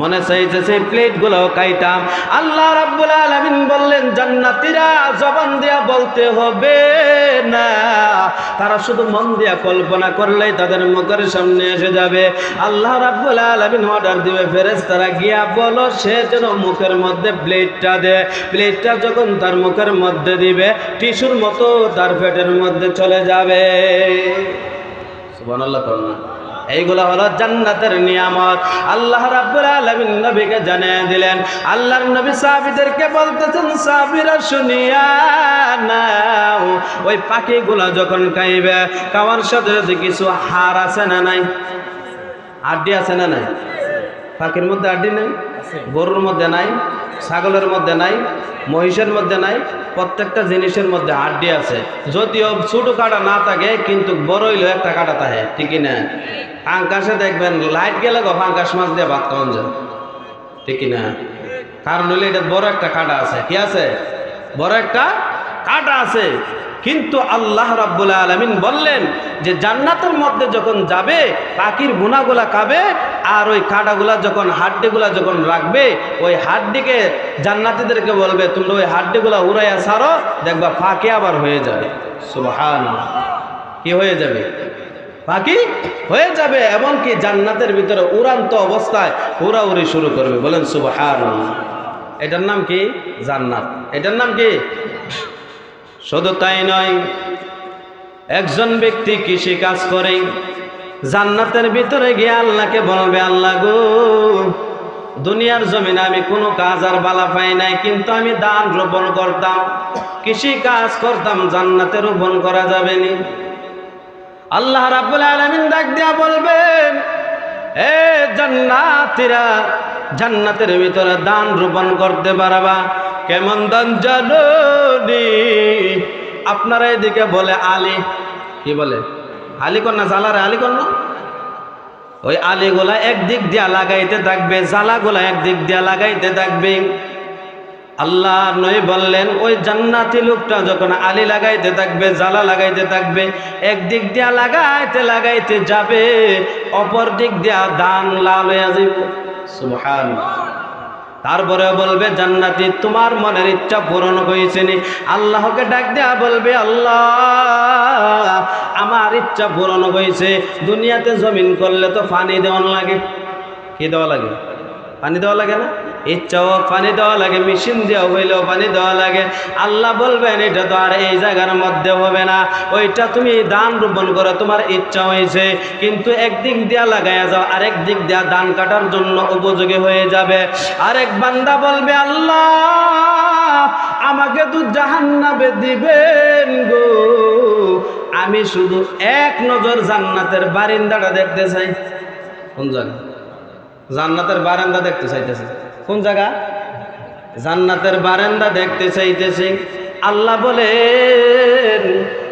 মনে চাইছে সেই প্লেটগুলো খাইতাম আল্লাহ রাব্বুল আলামিন বললেন, জান্নাতীরা জবান দিয়া বলতে হবে না। তারা শুধু মন দিয়া কল্পনা করলেই তাদের মুখের সামনে এসে যাবে। আল্লাহ রাব্বুল আলামিন অর্ডার দিবে, ফেরেশতারা গিয়া বলো, সে যেন মুখের মধ্যে প্লেটটা দেয় প্লেটটা যখন তার মুখের মধ্যে দিবে, টিস্যুর মতো তার পেটের মধ্যে চলে যাবে। সুবহানাল্লাহ করুন এইগুলো হলো জান্নাতের নিয়ামত। আল্লাহ রাব্বুল আলামিন নবীকে জানিয়ে দিলেন, আল্লাহর নবী সাহাবীদেরকে বলতেছেন, সাহাবীরা শুনিয়া নাও, ওই পাখিগুলো যখন খাইবে, খাওয়ার সাথে সাথে কিছু হাড় আছে না নাই? আড্ডি আছে না নাই? পাখির মধ্যে আড্ডি নাই? গরুর মধ্যে নাই? ছাগলের মধ্যে নাই? মহিষের মধ্যে নাই, প্রত্যেকটা জিনিসের মধ্যে হাড্ডি আছে। যদিও ছোটো কাটা না থাকে, কিন্তু বড় হইলেও একটা কাটা থাকে ঠিকই না আকাশে দেখবেন লাইট গেলে গো আঙ্কাশ মাছ দিয়ে ভাত খাওয়ান যায় ঠিকই না কারণ হইলে এটা বড় একটা কাটা আছে। কি আছে? বড় একটা কাটা আছে। কিন্তু আল্লাহ রাব্বুল আলামিন বললেন যে জান্নাতের মধ্যে যখন যাবে, পাখির গুণাগুলা খাবে আর ওই কাঁটাগুলা যখন, হাড্ডিগুলা যখন রাখবে, ওই হাড্ডিকে জান্নাতিদেরকে বলবে, তোমরা ওই হাড্ডিগুলা উড়াইয়া ছাড়ো, দেখবা ফাঁকে আবার হয়ে যাবে। সুবহান কি হয়ে যাবে? পাখি হয়ে যাবে, এমনকি জান্নাতের ভিতরে উড়ান্ত অবস্থায় উড়াউড়ি শুরু করবে। বলেন সুবহান এটার নাম কি? জান্নাত। এটার নাম কি? শুধু তাই নয়, একজন ব্যক্তি কৃষি কাজ করে, জান্নাতের ভিতরে গিয়ে আল্লাহকে বলবে, আল্লাহ গো, দুনিয়ার জমিনে আমি কোনো কাজ আর বালা পাই নাই, কিন্তু আমি দান রোপণ করতাম, কৃষি কাজ করতাম জান্নাতে রোপণ করা যাবে নি? আল্লাহ রাব্বুল আলামিন ডাক দিয়া বলবেন এ জান্নাতীরা, জান্নাতের ভিতরে দান রোপণ করতে পারবা কেমন দান জানি আপনারা এদিকে বলে আলী। কি বলে? আলী কন্যা জালারে আলী কন্যা? ওই আলীগুলা একদিক দিয়া লাগাইতে থাকবে, জ্বালাগুলা একদিক দিয়া লাগাইতে থাকবে। আল্লাহ নই বললেন, ওই জান্নাতি লোকটা যখন আলী লাগাইতে থাকবে, জ্বালা লাগাইতে থাকবে, একদিক দিয়া লাগাইতে লাগাইতে যাবে, অপর দিক দিয়া দান লাল হয়ে যাইব। সুবহান তারপরে বলবে, জান্নাতি, তোমার মনের ইচ্ছা পূরণ হয়েছে নি। আল্লাহকে ডাক দেয়া বলবে, আল্লাহ, আমার ইচ্ছা পূরণ হয়েছে। দুনিয়াতে জমিন করলে তো পানি দেওয়ান লাগে। কি দেওয়া লাগে? পানি দেওয়া লাগে না? ইচ্ছাও পানি দেওয়া লাগে, মেশিন দেওয়া হইলেও পানি দেওয়া লাগে। আল্লাহ বলবেন, এটা তো আর এই জায়গার মধ্যে হবে না। ওইটা তুমি দান রোপণ করো, তোমার ইচ্ছা হয়েছে। কিন্তু একদিক দিয়া লাগাইয়া যাও, আরেক দিক দিয়া ধান কাটার জন্য উপযোগী হয়ে যাবে। আরেক বান্দা বলবে, আল্লাহ, আমাকে তো জাহান্নাবে দিবেন গো। আমি শুধু এক নজর জান্নাতের বারিন্দাটা দেখতে চাই। কোন জায়গা? জান্নাতের বারান্দা দেখতে চাইতেছে। কোন জায়গা? জান্নাতের বারান্দা দেখতে চাইতেছে। আল্লাহ বলে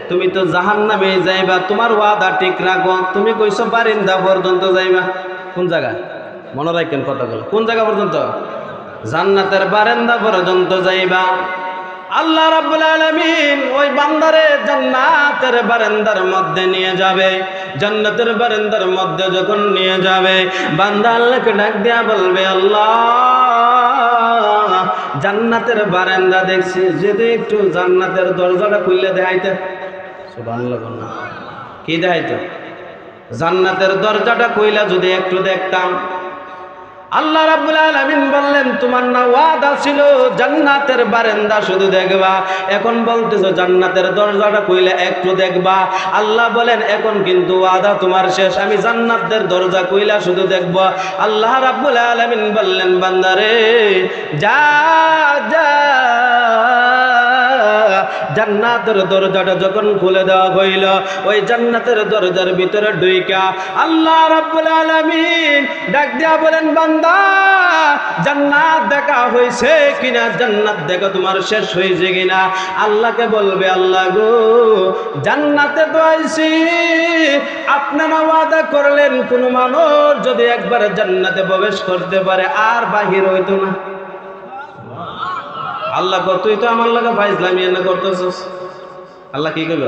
তুমি তো জাহান নামে যাইবা, তোমার ওয়াদা ঠিক রাখো। তুমি কইছো বারিন্দা পর্যন্ত যাইবা। কোন জায়গা? মনে রাখেন কথাগুলো। কোন জায়গা পর্যন্ত? জান্নাতের বারান্দা পর্যন্ত যাইবা। আল্লাহ রাব্বুল আলামিন ওই বান্দারে জান্নাতের বারান্দার মধ্যে নিয়ে যাবে। জান্নাতের বারান্দার মধ্যে যখন নিয়ে যাবে, বান্দা আল্লাহকে ডাক দিয়া বলবে, আল্লাহ, জান্নাতের বারান্দা দেখছি, যদি একটু জান্নাতের দরজাটা খুললে দেখাইতে। সুবহানাল্লাহ। কি দেখাইতে? জান্নাতের দরজাটা কইলা যদি একটু দেখতাম আল্লাহ রাব্বুল আলামিন বললেন, তোমার না ওয়াদা ছিল জান্নাতের বারেন্দা শুধু দেখবা। এখন বলতেছো জান্নাতের দরজাটা খুলে একটু দেখবা। আল্লাহ বলেন, এখন কিন্তু ওয়াদা তোমার শেষ। আমি জান্নাতের দরজা কইলা শুধু দেখব। আল্লাহ রাব্বুল আলামিন বললেন, বান্দারে, যা যা। জান্নাতের দরজাটা যখন খুলে দেওয়া হইল, ওই জান্নাতের দরজার ভিতরে ডুইকা আল্লাহ রাব্বুল আলামিন ডাক দিয়া বলেন, বান্দা, জান্নাত দেখা হয়েছে কিনা? জান্নাত দেখা তোমার শেষ হয়েছে কিনা? আল্লাহকে বলবে, আল্লাহ গো, জান্নাতে তো আইছি। আপনারা ওয়াদা করলেন কোন মানুষ যদি একবার জান্নাতে প্রবেশ করতে পারে, আর বাহির হইতো না। আল্লাহ কর, তুই তো আমার লাগা ফাইজলামি এনে করতেছস। আল্লাহ কি কইব?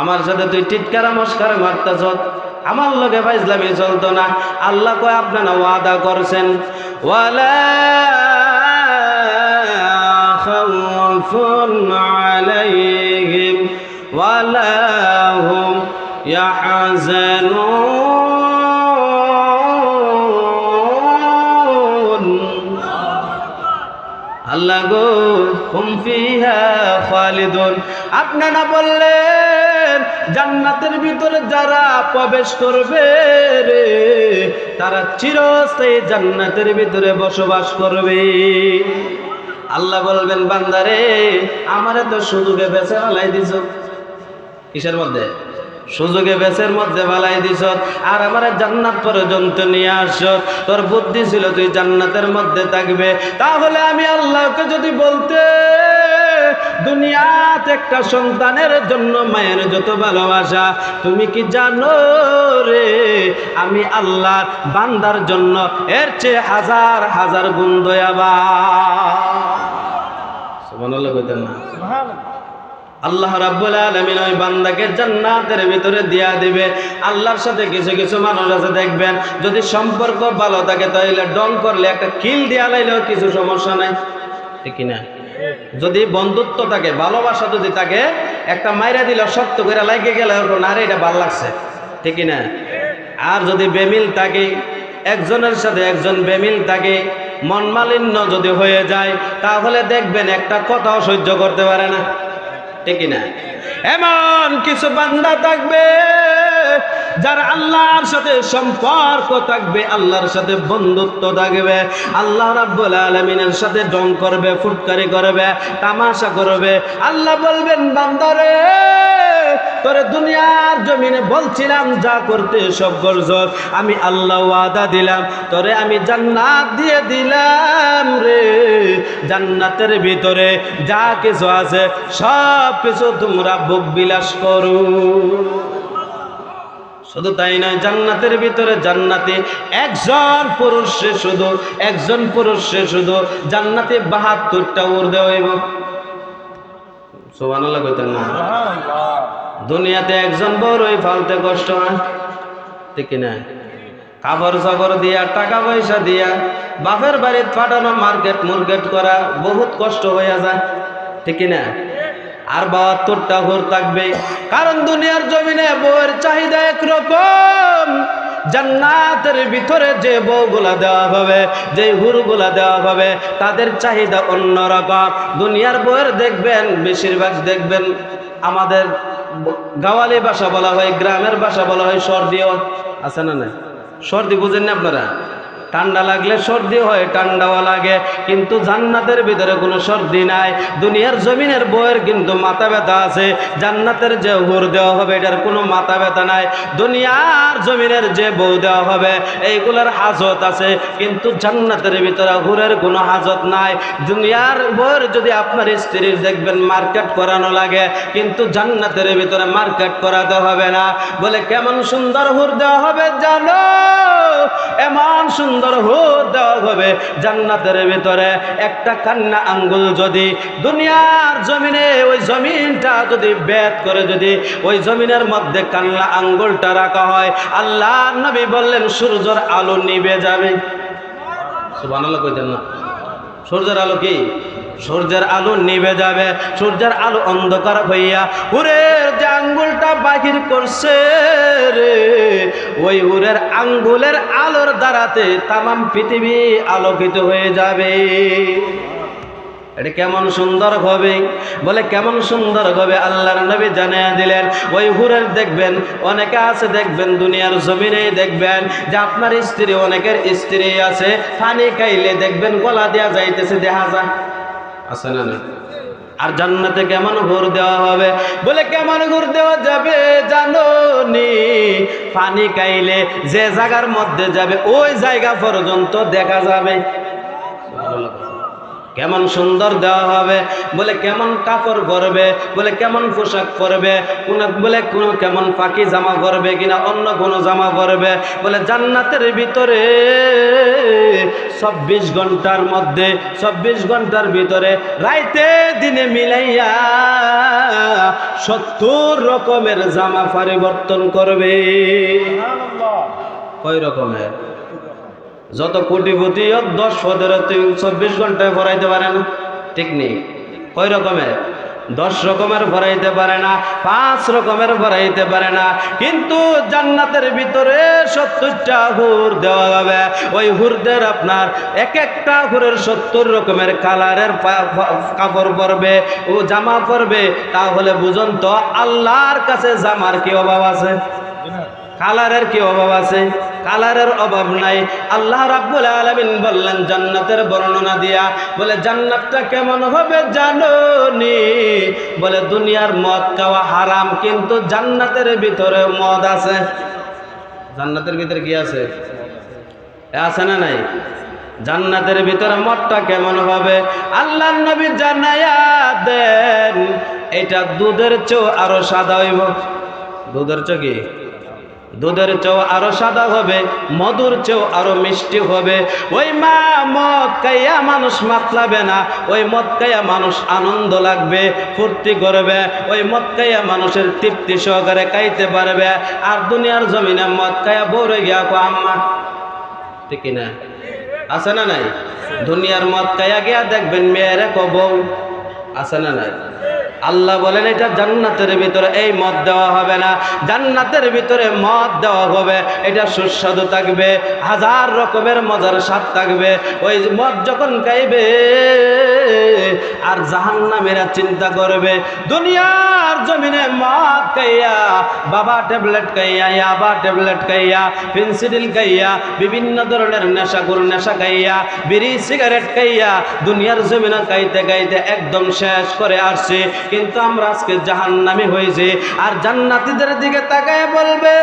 আমার সাথে তুই টিটকার মস্কার মারতেছ আমার লোকে ভাই ইসলামে চলতো না। আল্লাহ কয়, আপনারা ওয়াদা করছেন। ওয়ালা ওয়ালা হুম ইয়াহজানুন। আল্লাহ গো, হুম ফিহা খালিদুন। আপনারা বললেন, জান্নাতের ভিতরে যারা প্রবেশ করবে রে, তারা চিরস্থায়ী জান্নাতের ভিতরে বসবাস করবে। আল্লাহ বলবেন, বান্দারে, আমারে তো সুযোগে বেঁচে হালাই দিছ। কিসের মধ্যে? সুযোগে বেসের মধ্যে বালাই দিস আর আমার জান্নাত পর্যন্ত নিয়ে আস তোর বুদ্ধি ছিল তুই জান্নাতের মধ্যে থাকবে। তাহলে আমি আল্লাহকে যদি বলতে, দুনিয়াতে একটা সন্তানের জন্য মায়ের যত ভালোবাসা, তুমি কি জানো রে, আমি আল্লাহর বান্দার জন্য এর চেয়ে হাজার হাজার গুণ দয়াবা সুবহানাল্লাহ কইতেন না। আল্লাহ রাব্বুল আলামিন ওই বান্দাকে জান্নাতের ভিতরে দিয়া দিবে। আল্লাহর সাথে কিছু কিছু মানুষ আছে, দেখবেন, যদি সম্পর্ক ভালো থাকে, তাহলে ডং করলে একটা কিল দিয়া লাইলেও কিছু সমস্যা নাই। ঠিক না যদি বন্ধুত্ব থাকে, ভালোবাসা যদি থাকে, একটা মাইরা দিল, শক্ত করে লাগে গেলে আরে এটা ভালো লাগছে। ঠিক না আর যদি বেমিল থাকে, একজনের সাথে একজন বেমিল থাকে মনমালিন্য যদি হয়ে যায়, তাহলে দেখবেন একটা কথাও সহ্য করতে পারে না। ঠিক না এমন কিছু বান্দা থাকবে যার আল্লাহর সাথে সম্পর্ক থাকবে, আল্লাহর সাথে বন্ধুত্ব থাকবে, আল্লাহ রাব্বুল আলামিনের সাথে ডং করবে, ফুটকারি করবে, তামাশা করবে। আল্লাহ বলবেন, বান্দারে, তোরে দুনিয়ার জমিনে বলছিলাম, যা করতে সব করছ, আমি আল্লাহ ওয়াদা দিলাম, তোরে আমি জান্নাত দিয়ে দিলাম রে। জান্নাতের ভিতরে যা কিছু আছে, সব কিছু তোমরা ভোগ বিলাস করো। শুধু তাই নয়, জান্নাতের ভিতরে জান্নাতে একজন পুরুষে শুধু, একজন পুরুষে শুধু, জান্নাতে বাহাত্তরটা উর দেওয়া হইব। সোবানাল্লাহ কইতেন না? দুনিয়াতে একজন বড়ই ফালতে কষ্ট হয়, ঠিক না? কাপড় সাপড় দিয়া, টাকা পয়সা দিয়া, বাপের বাড়িতে পাঠানো মার্কেট মুর্কেট করা, বহুত কষ্ট হয়ে যায়, ঠিক না? আর বাহাত্তরটা হুর থাকবে। কারণ দুনিয়ার জমিনে বউয়ের চাহিদা একরকম। জান্নাতের ভিতরে যে বউগুলা দেওয়া হবে, যে হুরগুলা দেওয়া হবে, তাদের চাহিদা অন্যরকম। দুনিয়ার বউয়ের দেখবেন, বেশিরভাগ দেখবেন, আমাদের গাওয়ালি ভাষা বলা হয়, গ্রামের ভাষা বলা হয় সর্দিও। আছে না না সর্দি বুঝেন না আপনারা? ঠান্ডা লাগলে সর্দি হয়, ঠান্ডাও লাগে, কিন্তু জান্নাতের ভিতরে কোনো সর্দি নাই। দুনিয়ার জমিনের বইয়ের কিন্তু মাথা ব্যথা আছে, জান্নাতের যে হুর দেওয়া হবে, এটার কোনো মাথা ব্যথা নাই। দুনিয়ার জমিনের যে বউ দেওয়া হবে, এইগুলোর হাজত আছে, কিন্তু জান্নাতের ভিতরে হুরের কোনো হাজত নাই। দুনিয়ার বইয়ের যদি আপনার স্ত্রীর দেখবেন মার্কেট করানো লাগে, কিন্তু জান্নাতের ভিতরে মার্কেট করাতে হবে না। বলে, কেমন সুন্দর হুর দেওয়া হবে, জানো? এমন সুন্দর হুর দেওয়া হবে জান্নাতের ভিতরে। একটা কান্না আঙ্গুল যদি দুনিয়ার জমিনে, ওই জমিনটা যদি বেদ করে যদি ওই জমিনের মধ্যে কান্না আঙ্গুলটা রাখা হয় আল্লাহ নবী বললেন, সূর্যের আলো নিবে যাবে। সুবহানাল্লাহ কইতেন না। সূর্যের আলো কি? সূর্যের আলো নিভে যাবে, সূর্যের আলো অন্ধকার হইয়া উরের যে আঙ্গুলটা বাহির করছে রে, ওই উরের আঙ্গুলের আলোর দ্বারাতে তামাম পৃথিবী আলোকিত হয়ে যাবে। এটা কেমন সুন্দর হবে? বলে কেমন সুন্দর হবে আল্লাহর নবী জানিয়ে দিলেন, ওই হুরের দেখবেন, অনেকে আছে দেখবেন, দুনিয়ার জমিনে দেখবেন যে আপনার স্ত্রী, অনেকের স্ত্রী আছে, পানি খাইলে দেখবেন গলা দেওয়া যাইতেছে, দেখা যায়। আছে না না আর জান্নাতে কেমন ঘুর দেওয়া হবে? বলে কেমন ঘুর দেওয়া যাবে জানো নি? পানি খাইলে যে জায়গার মধ্যে যাবে, ওই জায়গা পর্যন্ত দেখা যাবে। কেমন সুন্দর দেওয়া হবে? বলে কেমন কাপড় পরবে? বলে কেমন পোশাক পরবে? কোন বলে কোন কেমন পাখি জামা পরবে কিনা? অন্য কোন জামা পরবে? বলে জান্নাতের ভিতরে চব্বিশ ঘণ্টার মধ্যে চব্বিশ ঘণ্টার ভিতরে রাইতে দিনে মিলাইয়া সত্তর রকমের জামা পরিবর্তন করবে। কয় রকমের? যত কোটিপতি হোক দশ পনেরো চব্বিশ ঘন্টায় ভরাইতে পারে না। ঠিক নেই। কয় রকমের? দশ রকমের ভরাইতে পারে না পাঁচ রকমের ভরাইতে পারে না। কিন্তু জান্নাতের ভিতরে সত্তরটা হুর দেওয়া যাবে ওই হুরদের আপনার এক একটা হুরের সত্তর রকমের কালারের কাপড় পরবে ও জামা পরবে। তাহলে বুঝুন তো আল্লাহর কাছে জামার কি অভাব আছে? কালারের কি অভাব আছে? কালারের অভাব নাই। আল্লাহ রাব্বুল আলামিন বললেন, জান্নাতের বর্ণনা দিয়া। বলে, জান্নাতটা কেমন হবে জানো নি? বলে, দুনিয়ার মদ খাওয়া হারাম, কিন্তু জান্নাতের ভিতরে মদ আছে। জান্নাতের ভিতরে কি আছে? আছে না নাই? জান্নাতের ভিতরে মদটা কেমন হবে? আল্লাহ নবী জানাইয়া দেন, এটা দুধের চেয়েও আরও সাদা হইব। দুধের চো কি? দুধের চেয়েও আরও সাদা হবে, মধুর চেয়েও আরও মিষ্টি হবে। ওই মা মদ খাইয়া মানুষ মাতলাবে না, ওই মদ খাইয়া মানুষ আনন্দ লাগবে, ফুর্তি করবে, ওই মদ খাইয়া মানুষের তৃপ্তি সহকারে খাইতে পারবে। আর দুনিয়ার জমিনে মদ খাইয়া বড়ে গিয়া কো আম্মা, ঠিক না আছে না নাই? দুনিয়ার মদ খাইয়া গিয়া দেখবেন মেয়েরে কবৌ, আছে না নাই? আল্লাহ বলেন, এটা জান্নাতের ভিতরে এই মদ দেওয়া হবে না। জান্নাতের ভিতরে মদ দেওয়া হবে। এটা সুস্বাদু থাকবে, হাজার রকমের মজার স্বাদ থাকবে। ওই মদ যখন খাইবে আর জাহান্নামেরা চিন্তা করবে, দুনিয়ার জমিনে মদ খাইয়া, বাবা ট্যাবলেট খাইয়া, ইয়াবা ট্যাবলেট খাইয়া, পেন্সিডিল খাইয়া, বিভিন্ন ধরনের নেশাগুর নেশা খাইয়া, বিড়ি, সিগারেট খাইয়া দুনিয়ার জমিনে খাইতে খাইতে একদম শেষ করে আসছে। কিন্তু আমরা আজকে জাহান্নামি হয়েছে আর জান্নাতীদের দিকে তাকায় বলবে,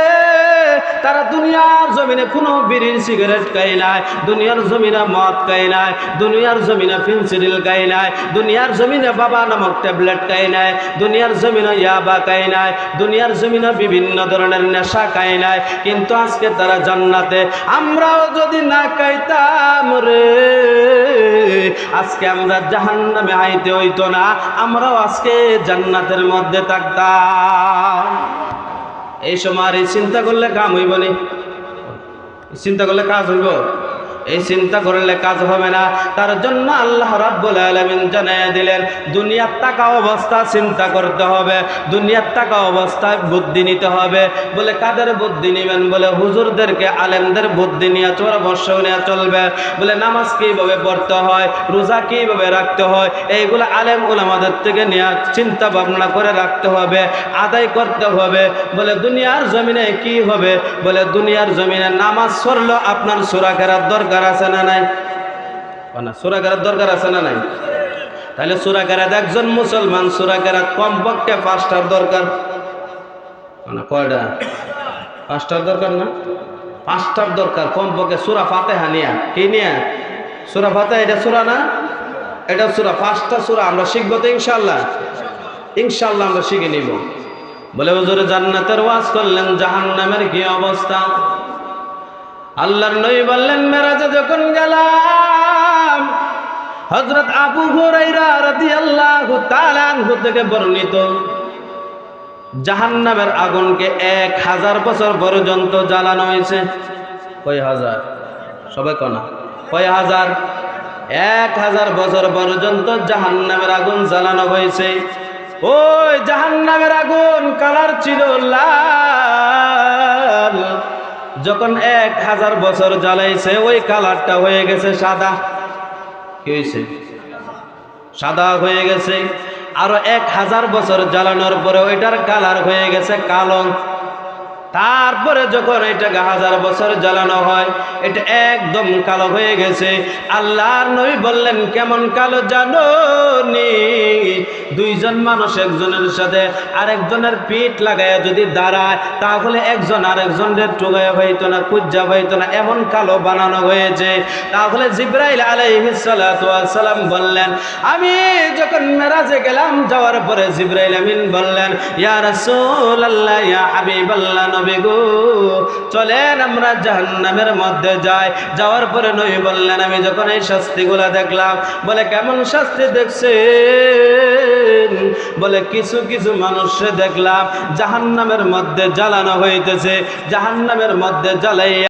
তারা দুনিয়ার জমিনে কোনো বিড়ির সিগারেট খাই নাই, দুনিয়ার জমিনে মদ খাই নাই, দুনিয়ার জমিনে পেন্সিডিল খাই নাই, দুনিয়ার জমিনে বাবা নামক ট্যাবলেট খাই নাই, দুনিয়ার জমিনে ইয়াবা খাই নাই, দুনিয়ার জমিনে বিভিন্ন ধরনের নেশা খাই নাই, কিন্তু আজকে তারা জান্নাতে, আমরাও যদি না খাইতাম রে। আজকে আমরা জাহান নামে আইতে হইতো না, আমরাও আজকে জান্নাতের মধ্যে থাকতাম। এই সময় চিন্তা করলে কাম হইব নি? চিন্তা করলে কাজ হইব? এই চিন্তা করলে কাজ হবে না। তার জন্য আল্লাহ রাব্বুল আলামিন জানিয়ে দিলেন, দুনিয়ার টাকা অবস্থা চিন্তা করতে হবে, দুনিয়ার টাকা অবস্থায় বুদ্ধি নিতে হবে। বলে কাদের বুদ্ধি নেবেন? বলে হুজুরদেরকে, আলেমদের বুদ্ধি নিয়ে পরামর্শ নিয়ে চলবে। বলে নামাজ কীভাবে পড়তে হয়, রোজা কীভাবে রাখতে হয়, এইগুলো আলেম আমাদের থেকে নিয়ে চিন্তা ভাবনা করে রাখতে হবে, আদায় করতে হবে। বলে দুনিয়ার জমিনে কি হবে? বলে দুনিয়ার জমিনে নামাজ পড়ল আপনার সুরা কেরার দরকার আছে না নাই? না সুরা কেরার দরকার আছে না নাই? তাহলে সুরা কেরাত একজন মুসলমান সুরা কেরাত কমপক্ষে পাঁচটার দরকার। কয়টা? পাঁচটার দরকার না? পাঁচটার দরকার কম কমপক্ষে সুরা ফাতেহা নিয়া। কি নিয়া? সুরা ফাতে এটা সুরা না? এটা সুরা, পাঁচটা সুরা, আমরা শিখব তো ইনশাল্লাহ ইনশাল্লাহ আমরা শিখে নিব। বলে হুজুর, জান্নাতের ওয়াজ করলেন, জাহান্নামের কি অবস্থা? আল্লাহর নবী বললেন, মেরাজে যখন গেলাম হজরত আবু হুরাইরা রাদিয়াল্লাহু থেকে বর্ণিত, জাহান্নামের আগুনকে এক হাজার বছর পর্যন্ত জ্বালানো হয়েছে। কয় হাজার? সবাই কনা কয় হাজার? এক হাজার বছর পর্যন্ত জাহান্নামের আগুন জ্বালানো হয়েছে। ওই জাহান্নামের আগুন কালার ছিল লাল। যখন এক হাজার বছর জ্বালাইছে, ওই কালারটা হয়ে গেছে সাদা। কি হয়েছে সাদা হয়ে গেছে। আরও এক হাজার বছর জ্বালানোর পরে ওইটার কালার হয়ে গেছে কালো। তারপরে যখন এটাকে হাজার বছর জ্বালানো হয়, এটা একদম কালো হয়ে গেছে। আল্লাহর নবী বললেন, কেমন কালো জানো নি দুইজন মানুষ একজনের সাথে আরেকজনের পিঠ লাগায় যদি দাঁড়ায়, তাহলে একজন আরেকজনের টুগায় হইতো না কুজ্জা হইতো না, এমন কালো বানানো হয়েছে। তাহলে জিব্রাইল আলাইহিসালাম বললেন, আমি যখন মেরাজে গেলাম, যাওয়ার পরে জিব্রাইল আমিন বললেন, ইয়া রাসূলুল্লাহ, ইয়া হাবিবাল্লাহ নবী গো। চলেন আমরা জাহান্নামের মধ্যে যাই। যাওয়ার পরে নই বললেন, আমি যখন এই শাস্তিগুলা দেখলাম, বলে, কেমন শাস্তি দেখছে বলে, কিছু কিছু মানুষে দেখলাম, জাহান্নামের মধ্যে জ্বালানো হইতেছে। জাহান্নামের মধ্যে জ্বালাইয়া